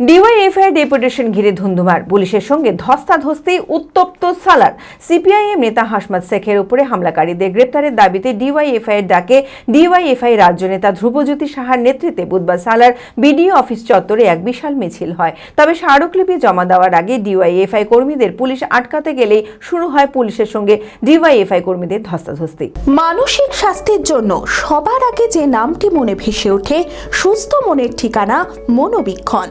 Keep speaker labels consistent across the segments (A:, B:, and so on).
A: DYFI deputation ঘিরে ধুন্ধুমার। পুলিশের সঙ্গে ধস্তাধস্তি, উত্তপ্ত সালার। সিপিআইএম নেতা হাসমাত শেখের উপরে হামলাকারীদের গ্রেপ্তারের দাবিতে ডিওয়াইএফআই এর ডাকে ডিওয়াইএফআই রাজ্য নেতা ধ্রুবজ্যোতি সাহার নেতৃত্বে বুধবার সালার বিডিও অফিস চত্বরে এক বিশাল মিছিল হয়। তবে স্মারকলিপি জমা দেওয়ার আগে ডিওয়াইএফআই কর্মীদের পুলিশ আটকাতে গেলেই শুরু হয় পুলিশের সঙ্গে ডিওয়াইএফআই কর্মীদের ধস্তাধস্তি।
B: মানসিক স্বাস্থ্যের জন্য সবার আগে যে নামটি মনে ভেসে ওঠে, সুস্থ মনের ঠিকানা মনোবীক্ষণ।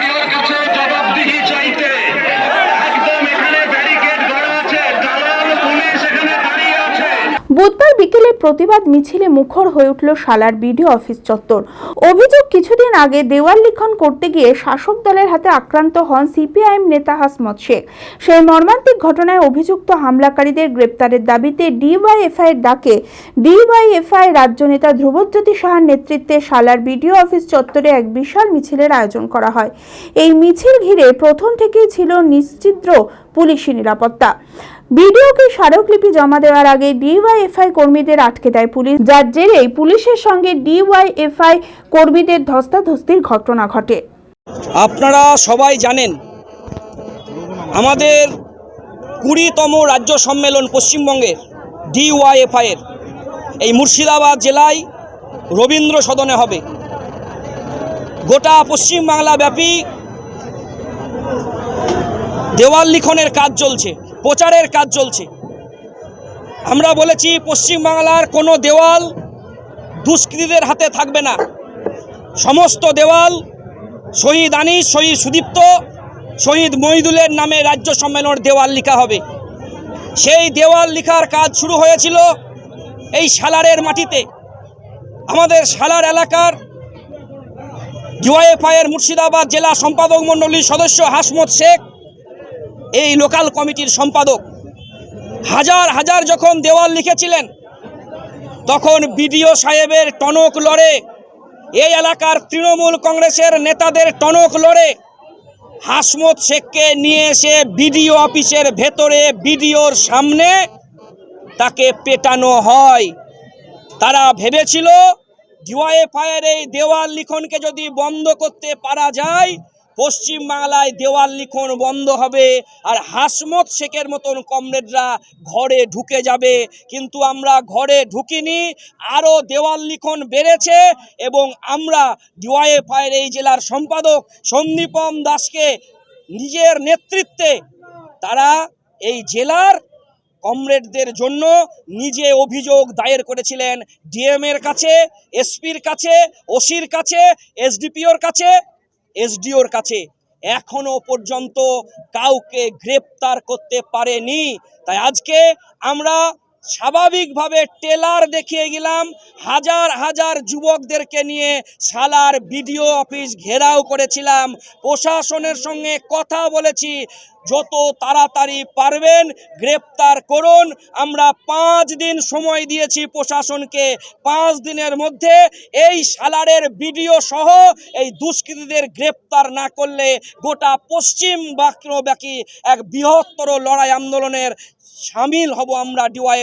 B: প্রতিবাদ মিছিলে মুখর হয়ে উঠল সালার বিডিও অফিস চত্বর। অভিযোগ কিছুদিন আগে দেওয়াল লিখন করতে গিয়ে শাসক দলের হাতে আক্রান্ত হন সিপিআইএম নেতা হাসমত শেখ। সেই মর্মান্তিক ঘটনায় অভিযুক্ত হামলাকারীদের গ্রেপ্তারের দাবিতে ডিওয়াইএফআই ডাকে ডিওয়াইএফআই রাজ্য নেতা ধ্রুবজ্যোতি সাহার নেতৃত্বে সালার বিডিও অফিস চত্বরে এক বিশাল মিছিলের আয়োজন করা হয়। এই মিছিল ঘিরে প্রথম থেকেই ছিল নিশ্চিদ্র পুলিশি নিরাপত্তা। বিডিওকে স্মারকলিপি জমা দেওয়ার আগে ডিওয়াইএফআই কর্মীদের আটকে দেয় পুলিশ। যার জেরেই পুলিশের সঙ্গে ডিওয়াইএফআই কর্মীদের ধস্তাধস্তির ঘটনা ঘটে।
C: আপনারা সবাই জানেন, আমাদের কুড়িতম রাজ্য সম্মেলন পশ্চিমবঙ্গের ডিওয়াইএফআইয়ের এই মুর্শিদাবাদ জেলায় রবীন্দ্র সদনে হবে। গোটা পশ্চিমবাংলা ব্যাপী দেওয়াল লিখনের কাজ চলছে। প্রচারের কাজ চলছে। আমরা বলেছি, পশ্চিমবাংলার কোনো দেওয়াল দুষ্কৃতীদের হাতে থাকবে না। সমস্ত দেওয়াল শহীদ আনিস, শহীদ সুদীপ্ত, শহীদ মহিদুলের নামে রাজ্য সম্মেলনের দেওয়াল লিখা হবে। সেই দেওয়াল লিখার কাজ শুরু হয়েছিল এই সালারের মাটিতে। আমাদের সালার এলাকার ডিওয়াইএফআইয়ের মুর্শিদাবাদ জেলা সম্পাদক মণ্ডলীর সদস্য হাসমত শেখ এই লোকাল কমিটির সম্পাদক হাজার হাজার যখন দেওয়াল লিখেছিলেন, তখন বিডিও সাহেবের টনক লড়ে, এই এলাকার তৃণমূল কংগ্রেসের নেতাদের টনক লড়ে, হাসমত শেখকে নিয়ে এসে বিডিও অফিসের ভেতরে বিডিওর সামনে তাকে পেটানো হয়। তারা ভেবেছিল ডিওয়াইএফআইয়ের এই দেওয়াল লিখনকে যদি বন্ধ করতে পারা যায় পশ্চিম বাংলায় দেওয়াল লিখন বন্ধ হবে আর হাসমত শেখের মতন কমরেডরা ঘরে ঢুকে যাবে। কিন্তু আমরা ঘরে ঢুকিনি, আরও দেওয়াল লিখন বেড়েছে এবং আমরা ডিওয়াইএফআইয়ের এই জেলার সম্পাদক সন্দীপম দাসকে নিজের নেতৃত্বে তারা এই জেলার কমরেডদের জন্য নিজে অভিযোগ দায়ের করেছিলেন। ডিএম এর কাছে, এসপির কাছে, ওসির কাছে, এসডিপিওর কাছে এসডিওর কাছে এখনও পর্যন্ত কাউকে গ্রেপ্তার করতে পারেনি। তাই আজকে আমরা স্বাভাবিকভাবে টেলার দেখিয়ে গেলাম, হাজার হাজার যুবকদেরকে নিয়ে সালার বিডিও অফিস ঘেরাও করেছিলাম, প্রশাসনের সঙ্গে কথা বলেছি, যত তাড়াতাড়ি পারবেন গ্রেপ্তার করুন, আমরা পাঁচ দিন সময় দিয়েছি প্রশাসনকে, পাঁচ দিনের মধ্যে এই সালারের বিডিও সহ এই দুষ্কৃতীদের গ্রেপ্তার না করলে গোটা পশ্চিম বাকি এক বৃহত্তর লড়াই আন্দোলনের সামিল হব আমরা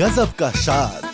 D: गजब का शाद